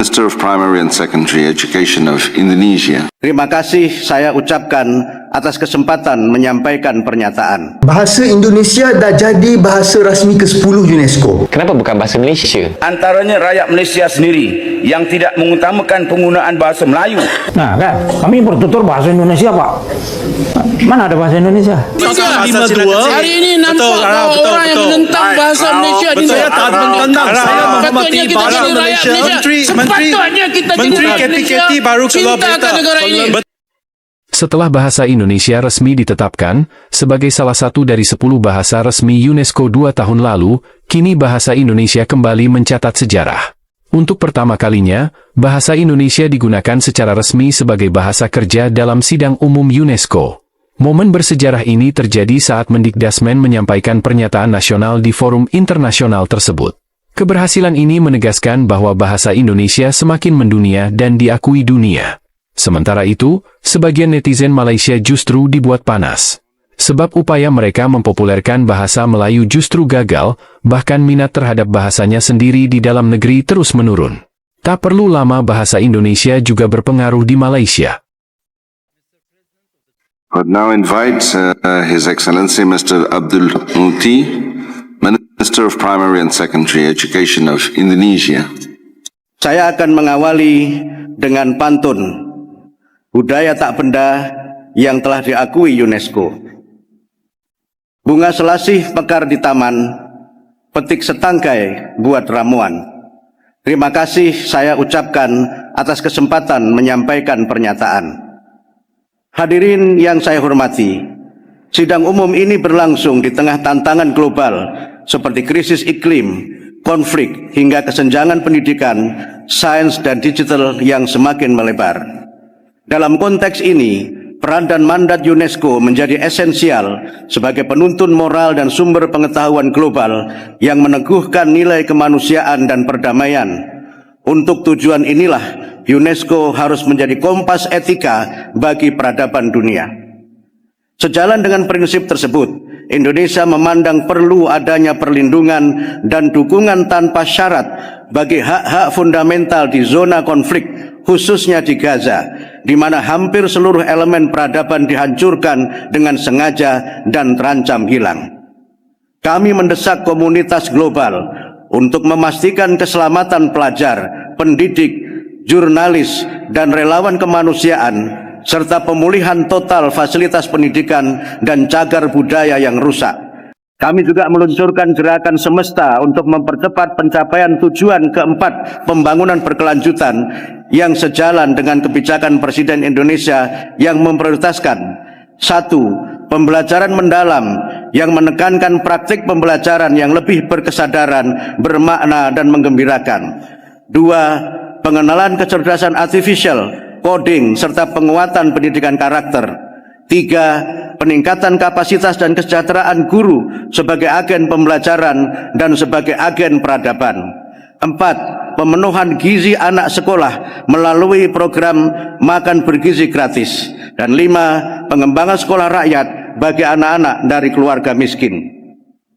Minister of Primary and Secondary Education of Indonesia. Terima kasih saya ucapkan atas kesempatan menyampaikan pernyataan. Bahasa Indonesia dah jadi bahasa rasmi ke-10 UNESCO. Kenapa bukan bahasa Malaysia? antaranya rakyat Malaysia sendiri yang tidak mengutamakan penggunaan bahasa Melayu Nah kan, kami bertutur bahasa Indonesia Pak. Mana ada bahasa Indonesia? Pasal 52 Hari ini nampak Betul, bahawa betul, orang yang betul. menentang bahasa Malaysia di Betul, saya tak menentang. Saya menghormati kita bahasa jadi rakyat Malaysia. Malaysia. Menteri, Menteri, Sepatutnya kita jadi Menteri rakyat KPKT Malaysia. baru keluar Cintakan berita. negara ini. Setelah bahasa Indonesia resmi ditetapkan sebagai salah satu dari 10 bahasa resmi UNESCO dua tahun lalu, kini bahasa Indonesia kembali mencatat sejarah. Untuk pertama kalinya, bahasa Indonesia digunakan secara resmi sebagai bahasa kerja dalam sidang umum UNESCO. Momen bersejarah ini terjadi saat Mendikdasmen menyampaikan pernyataan nasional di forum internasional tersebut. Keberhasilan ini menegaskan bahwa bahasa Indonesia semakin mendunia dan diakui dunia. Sementara itu, sebagian netizen Malaysia justru dibuat panas. Sebab upaya mereka mempopulerkan bahasa Melayu justru gagal, bahkan minat terhadap bahasanya sendiri di dalam negeri terus menurun. Tak perlu lama bahasa Indonesia juga berpengaruh di Malaysia. I would now invite uh, His Excellency Mr. Abdul Muti, Minister of Primary and Secondary Education of Indonesia. Saya akan mengawali dengan pantun budaya tak benda yang telah diakui UNESCO. Bunga selasih mekar di taman, petik setangkai buat ramuan. Terima kasih saya ucapkan atas kesempatan menyampaikan pernyataan. Hadirin yang saya hormati, sidang umum ini berlangsung di tengah tantangan global seperti krisis iklim, konflik, hingga kesenjangan pendidikan, sains, dan digital yang semakin melebar. Dalam konteks ini, peran dan mandat UNESCO menjadi esensial sebagai penuntun moral dan sumber pengetahuan global yang meneguhkan nilai kemanusiaan dan perdamaian. Untuk tujuan inilah UNESCO harus menjadi kompas etika bagi peradaban dunia. Sejalan dengan prinsip tersebut, Indonesia memandang perlu adanya perlindungan dan dukungan tanpa syarat bagi hak-hak fundamental di zona konflik, khususnya di Gaza, di mana hampir seluruh elemen peradaban dihancurkan dengan sengaja dan terancam hilang. Kami mendesak komunitas global untuk memastikan keselamatan pelajar, pendidik, jurnalis, dan relawan kemanusiaan, serta pemulihan total fasilitas pendidikan dan cagar budaya yang rusak. Kami juga meluncurkan gerakan semesta untuk mempercepat pencapaian tujuan keempat pembangunan berkelanjutan yang sejalan dengan kebijakan Presiden Indonesia yang memprioritaskan satu, pembelajaran mendalam yang menekankan praktik pembelajaran yang lebih berkesadaran, bermakna dan menggembirakan. Dua, pengenalan kecerdasan artificial, coding serta penguatan pendidikan karakter. Tiga, peningkatan kapasitas dan kesejahteraan guru sebagai agen pembelajaran dan sebagai agen peradaban. Empat, pemenuhan gizi anak sekolah melalui program makan bergizi gratis. Dan lima, pengembangan sekolah rakyat bagi anak-anak dari keluarga miskin.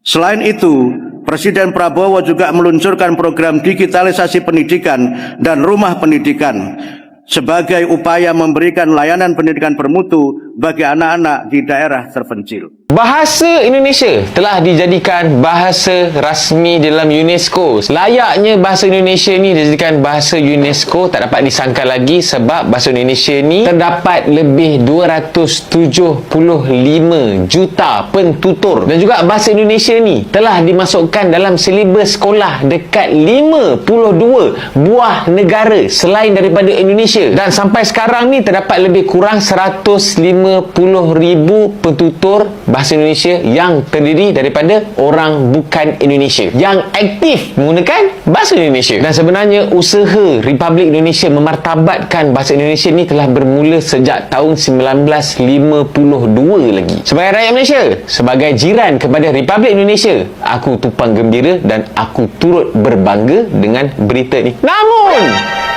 Selain itu, Presiden Prabowo juga meluncurkan program digitalisasi pendidikan dan rumah pendidikan sebagai upaya memberikan layanan pendidikan bermutu bagi anak-anak di daerah terpencil. Bahasa Indonesia telah dijadikan bahasa rasmi dalam UNESCO. Layaknya bahasa Indonesia ni dijadikan bahasa UNESCO tak dapat disangka lagi sebab bahasa Indonesia ni terdapat lebih 275 juta pentutur dan juga bahasa Indonesia ni telah dimasukkan dalam silibus sekolah dekat 52 buah negara selain daripada Indonesia dan sampai sekarang ni terdapat lebih kurang 105 50,000 petutur bahasa Indonesia yang terdiri daripada orang bukan Indonesia yang aktif menggunakan bahasa Indonesia. Dan sebenarnya usaha Republik Indonesia memartabatkan bahasa Indonesia ni telah bermula sejak tahun 1952 lagi. Sebagai rakyat Malaysia, sebagai jiran kepada Republik Indonesia, aku tupang gembira dan aku turut berbangga dengan berita ni. Namun,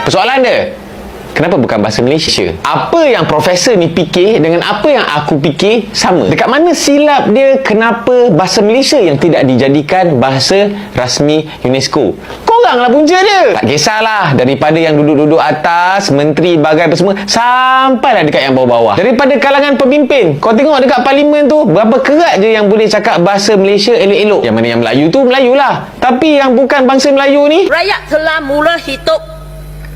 persoalan dia, Kenapa bukan bahasa Malaysia? Apa yang profesor ni fikir dengan apa yang aku fikir sama. Dekat mana silap dia kenapa bahasa Malaysia yang tidak dijadikan bahasa rasmi UNESCO? Kau Orang lah punca dia. Tak kisahlah. Daripada yang duduk-duduk atas, menteri, bagai apa semua, sampailah dekat yang bawah-bawah. Daripada kalangan pemimpin. Kau tengok dekat parlimen tu, berapa kerat je yang boleh cakap bahasa Malaysia elok-elok. Yang mana yang Melayu tu, Melayu lah. Tapi yang bukan bangsa Melayu ni, Rakyat telah mula hidup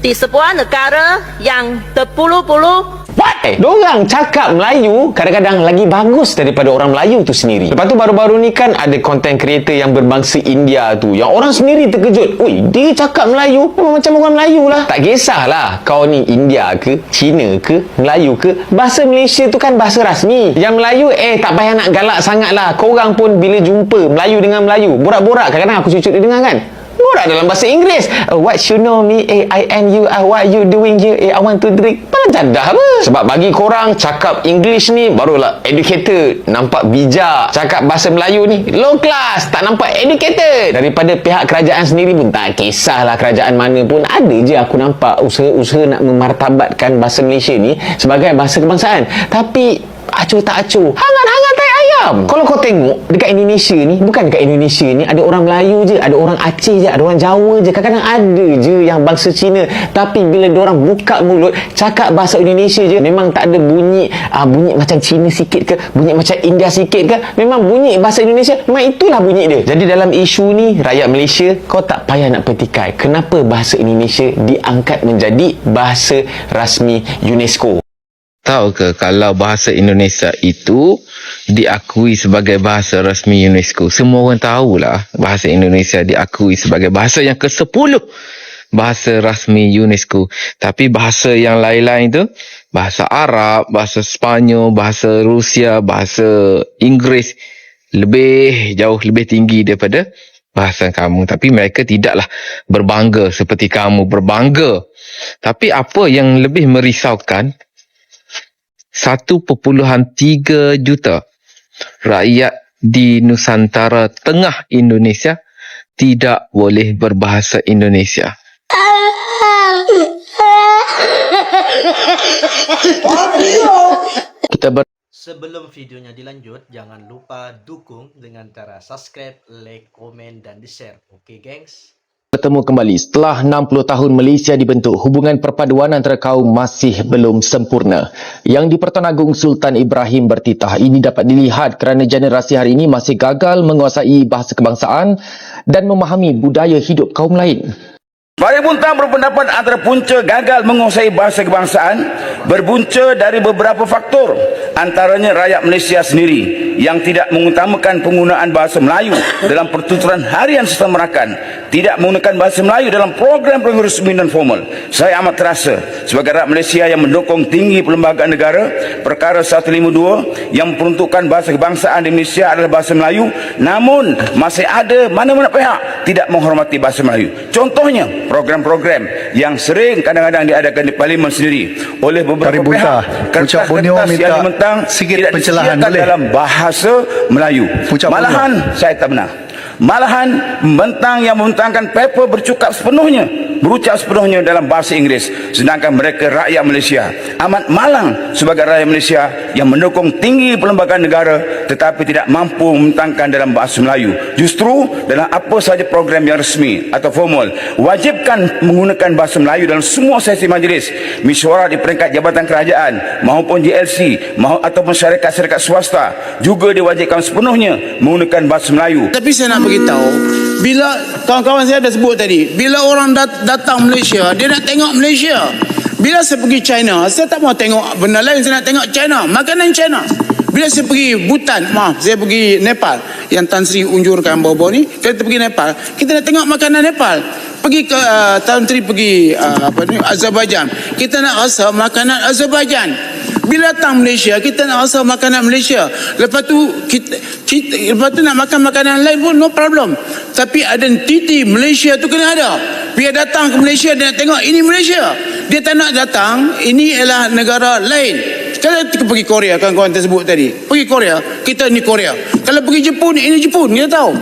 di sebuah negara yang terpuluh-puluh What? Eh, dorang cakap Melayu kadang-kadang lagi bagus daripada orang Melayu tu sendiri. Lepas tu baru-baru ni kan ada content creator yang berbangsa India tu. Yang orang sendiri terkejut. Ui, dia cakap Melayu memang macam orang Melayu lah. Tak kisahlah kau ni India ke, Cina ke, Melayu ke. Bahasa Malaysia tu kan bahasa rasmi. Yang Melayu eh tak payah nak galak sangat lah. Korang pun bila jumpa Melayu dengan Melayu. Borak-borak kadang-kadang aku cucuk dia dengar kan. Borak dalam bahasa Inggeris. Uh, what you know me, eh, I am you, uh, what you doing here, eh, I want to drink. Mana jadah apa? Sebab bagi korang cakap English ni barulah educated. Nampak bijak. Cakap bahasa Melayu ni low class. Tak nampak educated. Daripada pihak kerajaan sendiri pun tak kisahlah kerajaan mana pun. Ada je aku nampak usaha-usaha nak memartabatkan bahasa Malaysia ni sebagai bahasa kebangsaan. Tapi acuh tak acuh. Hangat-hangat tai ayam. Kalau kau tengok dekat Indonesia ni, bukan dekat Indonesia ni, ada orang Melayu je, ada orang Aceh je, ada orang Jawa je. Kadang-kadang ada je yang bangsa Cina. Tapi bila orang buka mulut, cakap bahasa Indonesia je, memang tak ada bunyi, ah, bunyi macam Cina sikit ke, bunyi macam India sikit ke. Memang bunyi bahasa Indonesia, memang itulah bunyi dia. Jadi dalam isu ni, rakyat Malaysia, kau tak payah nak petikai. Kenapa bahasa Indonesia diangkat menjadi bahasa rasmi UNESCO? Tahu ke kalau bahasa Indonesia itu diakui sebagai bahasa rasmi UNESCO. Semua orang tahulah bahasa Indonesia diakui sebagai bahasa yang ke-10 bahasa rasmi UNESCO. Tapi bahasa yang lain-lain tu, bahasa Arab, bahasa Sepanyol, bahasa Rusia, bahasa Inggeris lebih jauh lebih tinggi daripada bahasa kamu. Tapi mereka tidaklah berbangga seperti kamu berbangga. Tapi apa yang lebih merisaukan 1.3 juta rakyat di Nusantara Tengah Indonesia tidak boleh berbahasa Indonesia. Kita ber Sebelum videonya dilanjut, jangan lupa dukung dengan cara subscribe, like, komen, dan di-share. Oke, gengs? Bertemu kembali. Setelah 60 tahun Malaysia dibentuk hubungan perpaduan antara kaum masih belum sempurna. Yang di Pertuan Agong Sultan Ibrahim bertitah. Ini dapat dilihat kerana generasi hari ini masih gagal menguasai bahasa kebangsaan dan memahami budaya hidup kaum lain. Para Buntang berpendapat antara punca gagal menguasai bahasa kebangsaan berbunca dari beberapa faktor antaranya rakyat Malaysia sendiri yang tidak mengutamakan penggunaan bahasa Melayu dalam pertuturan harian serta merakan tidak menggunakan bahasa Melayu dalam program-program resmi dan formal saya amat terasa sebagai rakyat Malaysia yang mendukung tinggi perlembagaan negara perkara 152 yang memperuntukkan bahasa kebangsaan di Malaysia adalah bahasa Melayu namun masih ada mana-mana pihak tidak menghormati bahasa Melayu. Contohnya program-program yang sering kadang-kadang diadakan di parlimen sendiri oleh beberapa pihak kertas-kertas yang dimentang tidak disediakan dalam bahasa Melayu. Malahan saya tak benar malahan membentang yang membentangkan paper bercakap sepenuhnya berucap sepenuhnya dalam bahasa Inggeris. Sedangkan mereka rakyat Malaysia amat malang sebagai rakyat Malaysia yang mendukung tinggi perlembagaan negara tetapi tidak mampu membentangkan dalam bahasa Melayu. Justru dalam apa sahaja program yang resmi atau formal wajibkan menggunakan bahasa Melayu dalam semua sesi majlis mesyuarat di peringkat jabatan kerajaan maupun GLC maupun ataupun syarikat-syarikat swasta juga diwajibkan sepenuhnya menggunakan bahasa Melayu. Tapi saya nak beritahu, bila kawan-kawan saya dah sebut tadi, bila orang dat- datang Malaysia, dia nak tengok Malaysia. Bila saya pergi China, saya tak mau tengok benda lain, saya nak tengok China, makanan China. Bila saya pergi Bhutan, maaf, saya pergi Nepal, yang Tan Sri unjurkan bawa-bawa ni, kita pergi Nepal, kita nak tengok makanan Nepal. Pergi ke uh, Tan Sri pergi uh, apa ni Azerbaijan, kita nak rasa makanan Azerbaijan. Bila datang Malaysia, kita nak rasa makanan Malaysia. Lepas tu kita, kita lepas tu nak makan makanan lain pun no problem. Tapi identiti Malaysia tu kena ada. Biar datang ke Malaysia dia nak tengok ini Malaysia. Dia tak nak datang, ini ialah negara lain. Kalau kita pergi Korea kan kawan tersebut tadi. Pergi Korea, kita ni Korea. Kalau pergi Jepun, ini Jepun, kita tahu.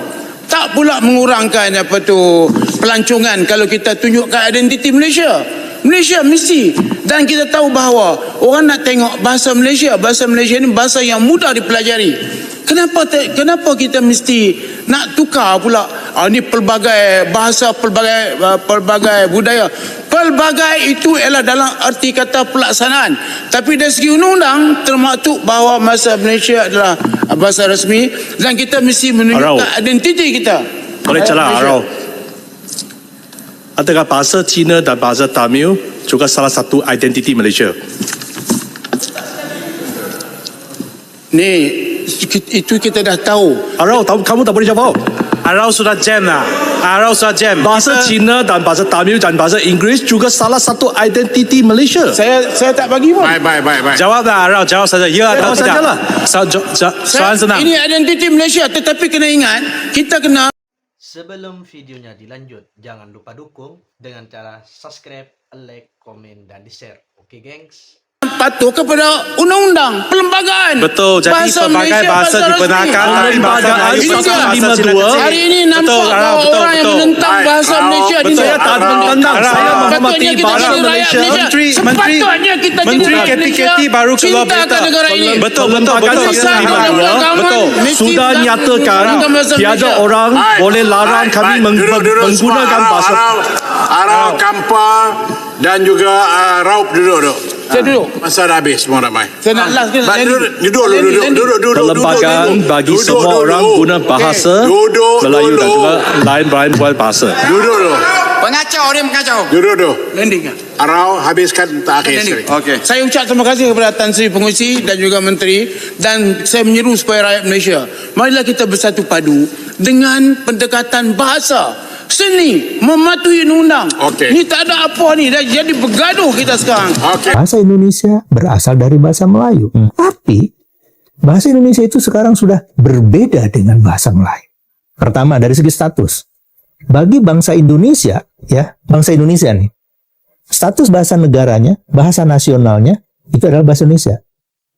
Tak pula mengurangkan apa tu pelancongan kalau kita tunjukkan identiti Malaysia. Malaysia mesti dan kita tahu bahawa orang nak tengok bahasa Malaysia bahasa Malaysia ni bahasa yang mudah dipelajari Kenapa te, kenapa kita mesti nak tukar pula? Ah ni pelbagai bahasa, pelbagai uh, pelbagai budaya. Pelbagai itu ialah dalam arti kata pelaksanaan. Tapi dari segi undang-undang termaktub bahawa bahasa Malaysia adalah uh, bahasa rasmi dan kita mesti menunjukkan identiti kita. Boleh celah. Arau. Antara bahasa Cina dan bahasa Tamil juga salah satu identiti Malaysia. Ni itu kita dah tahu. Arau, tahu, kamu tak boleh jawab. Arau sudah jam lah. Arau sudah jam. Bahasa Cina dan bahasa Tamil dan bahasa Inggeris juga salah satu identiti Malaysia. Saya saya tak bagi pun. Baik, baik, baik, baik. Jawablah Arau, jawab saja. Ya atau Jawab tidak. sajalah. Jo, jo, soalan senang. ini identiti Malaysia tetapi kena ingat kita kena Sebelum videonya dilanjut, jangan lupa dukung dengan cara subscribe, like, komen, dan di-share. Oke, gengs? Patuh kepada undang-undang perlembagaan. Betul. Jadi pelbagai bahasa rasmi. digunakan tapi bahasa Melayu Ini bahasa Cina 52. kecil. Hari ini nampak Betul, bahawa betul, orang yang betul. menentang Baik, bahasa Malaysia di betul. Saya tak menentang. Saya menghormati bahasa Malaysia. Malaysia. Menteri, Menteri, kita Menteri KPKT Malaysia. baru keluar berita. ini. Betul, betul, betul. Yang betul. Sudah nyatakan bahasa tiada Malaysia. orang boleh larang kami meng- menggunakan bahasa Arau, Kampa dan juga uh, Raup duduk duduk. Saya duduk. Masa dah habis semua nak main. Saya nak last ke? Landing. Duduk, duduk, duduk, duduk, duduk, perlembagaan duduk, duduk. bagi Duduk, semua duduk. orang guna bahasa Duduk, Melayu dan duduk. juga lain-lain buat bahasa. Duduk dulu. Pengacau dia mengacau. Duduk dulu. Landing. ah. Arau habiskan tak akhir sekali. Okey. Saya ucap terima kasih kepada Tan Sri Pengurusi dan juga Menteri dan saya menyeru supaya rakyat Malaysia marilah kita bersatu padu dengan pendekatan bahasa seni mematuhi undang. Okey. Ni tak ada apa ni dah jadi bergaduh kita sekarang. Okey. Bahasa Indonesia berasal dari bahasa Melayu. Tapi bahasa Indonesia itu sekarang sudah berbeda dengan bahasa Melayu. Pertama dari segi status. Bagi bangsa Indonesia, ya, bangsa Indonesia nih. Status bahasa negaranya, bahasa nasionalnya itu adalah bahasa Indonesia.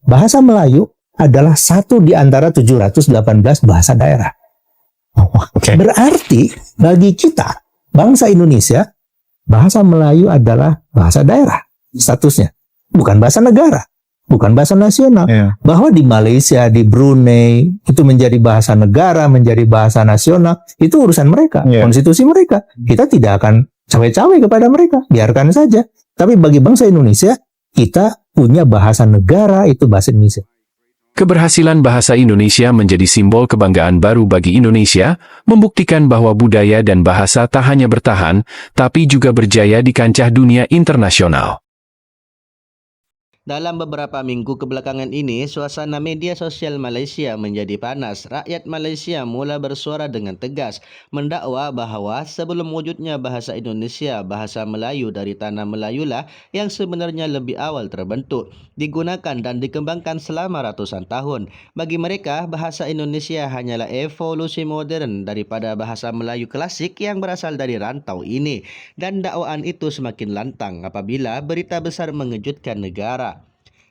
Bahasa Melayu adalah satu di antara 718 bahasa daerah. Berarti bagi kita, bangsa Indonesia, bahasa Melayu adalah bahasa daerah statusnya, bukan bahasa negara, bukan bahasa nasional. Bahwa di Malaysia, di Brunei itu menjadi bahasa negara, menjadi bahasa nasional, itu urusan mereka, konstitusi mereka. Kita tidak akan cawe-cawe kepada mereka, biarkan saja. Tapi bagi bangsa Indonesia, kita punya bahasa negara itu bahasa Indonesia. Keberhasilan bahasa Indonesia menjadi simbol kebanggaan baru bagi Indonesia, membuktikan bahwa budaya dan bahasa tak hanya bertahan, tapi juga berjaya di kancah dunia internasional. Dalam beberapa minggu kebelakangan ini, suasana media sosial Malaysia menjadi panas. Rakyat Malaysia mula bersuara dengan tegas mendakwa bahawa sebelum wujudnya bahasa Indonesia, bahasa Melayu dari tanah Melayu lah yang sebenarnya lebih awal terbentuk, digunakan dan dikembangkan selama ratusan tahun. Bagi mereka, bahasa Indonesia hanyalah evolusi modern daripada bahasa Melayu klasik yang berasal dari rantau ini. Dan dakwaan itu semakin lantang apabila berita besar mengejutkan negara.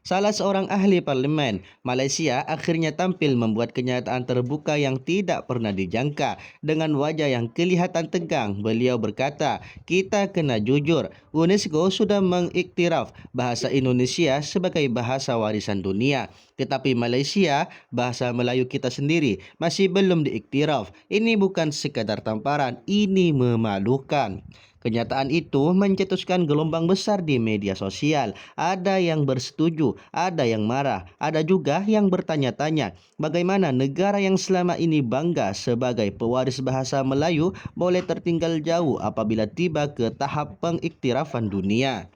Salah seorang ahli parlimen Malaysia akhirnya tampil membuat kenyataan terbuka yang tidak pernah dijangka. Dengan wajah yang kelihatan tegang, beliau berkata, kita kena jujur, UNESCO sudah mengiktiraf bahasa Indonesia sebagai bahasa warisan dunia. Tetapi Malaysia, bahasa Melayu kita sendiri masih belum diiktiraf. Ini bukan sekadar tamparan, ini memalukan. Kenyataan itu mencetuskan gelombang besar di media sosial. Ada yang bersetuju, ada yang marah, ada juga yang bertanya-tanya bagaimana negara yang selama ini bangga sebagai pewaris bahasa Melayu boleh tertinggal jauh apabila tiba ke tahap pengiktirafan dunia.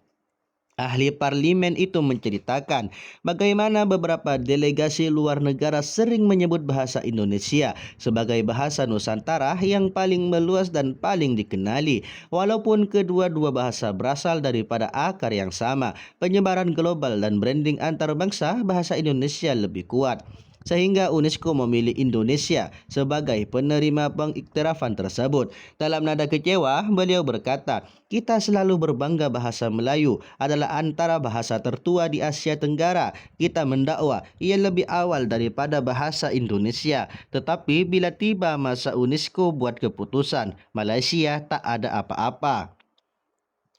Ahli parlimen itu menceritakan bagaimana beberapa delegasi luar negara sering menyebut bahasa Indonesia sebagai bahasa Nusantara yang paling meluas dan paling dikenali. Walaupun kedua-dua bahasa berasal daripada akar yang sama, penyebaran global dan branding antarabangsa bahasa Indonesia lebih kuat sehingga UNESCO memilih Indonesia sebagai penerima pengiktirafan tersebut. Dalam nada kecewa, beliau berkata, kita selalu berbangga bahasa Melayu adalah antara bahasa tertua di Asia Tenggara. Kita mendakwa ia lebih awal daripada bahasa Indonesia. Tetapi bila tiba masa UNESCO buat keputusan, Malaysia tak ada apa-apa.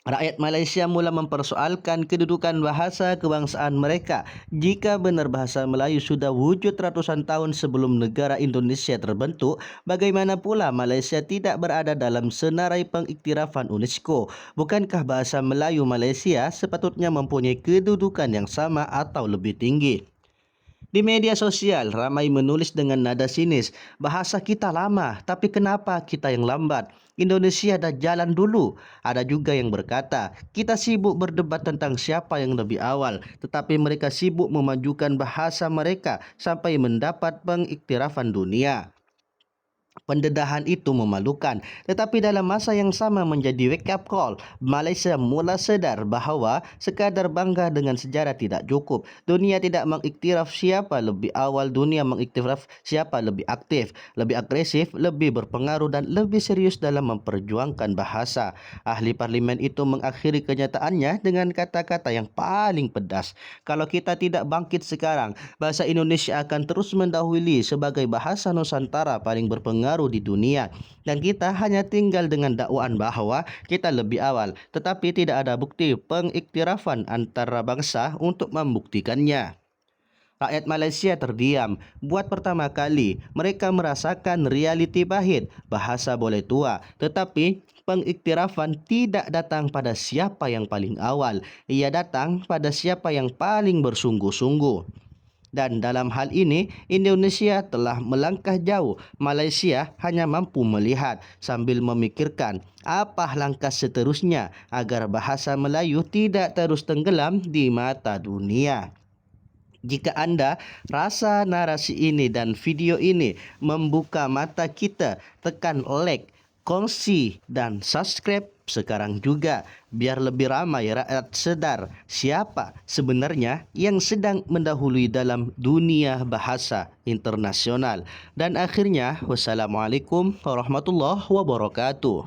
Rakyat Malaysia mula mempersoalkan kedudukan bahasa kebangsaan mereka. Jika benar bahasa Melayu sudah wujud ratusan tahun sebelum negara Indonesia terbentuk, bagaimana pula Malaysia tidak berada dalam senarai pengiktirafan UNESCO? Bukankah bahasa Melayu Malaysia sepatutnya mempunyai kedudukan yang sama atau lebih tinggi? Di media sosial, ramai menulis dengan nada sinis, bahasa kita lama, tapi kenapa kita yang lambat? Indonesia dah jalan dulu. Ada juga yang berkata, kita sibuk berdebat tentang siapa yang lebih awal, tetapi mereka sibuk memajukan bahasa mereka sampai mendapat pengiktirafan dunia. Pendedahan itu memalukan tetapi dalam masa yang sama menjadi wake up call. Malaysia mula sedar bahawa sekadar bangga dengan sejarah tidak cukup. Dunia tidak mengiktiraf siapa lebih awal, dunia mengiktiraf siapa lebih aktif, lebih agresif, lebih berpengaruh dan lebih serius dalam memperjuangkan bahasa. Ahli parlimen itu mengakhiri kenyataannya dengan kata-kata yang paling pedas. Kalau kita tidak bangkit sekarang, bahasa Indonesia akan terus mendahului sebagai bahasa Nusantara paling berpengaruh pengaruh di dunia dan kita hanya tinggal dengan dakwaan bahawa kita lebih awal tetapi tidak ada bukti pengiktirafan antara bangsa untuk membuktikannya. Rakyat Malaysia terdiam. Buat pertama kali, mereka merasakan realiti pahit. Bahasa boleh tua, tetapi pengiktirafan tidak datang pada siapa yang paling awal. Ia datang pada siapa yang paling bersungguh-sungguh dan dalam hal ini Indonesia telah melangkah jauh. Malaysia hanya mampu melihat sambil memikirkan apa langkah seterusnya agar bahasa Melayu tidak terus tenggelam di mata dunia. Jika anda rasa narasi ini dan video ini membuka mata kita, tekan like, kongsi dan subscribe sekarang juga biar lebih ramai rakyat sedar siapa sebenarnya yang sedang mendahului dalam dunia bahasa internasional. Dan akhirnya wassalamualaikum warahmatullahi wabarakatuh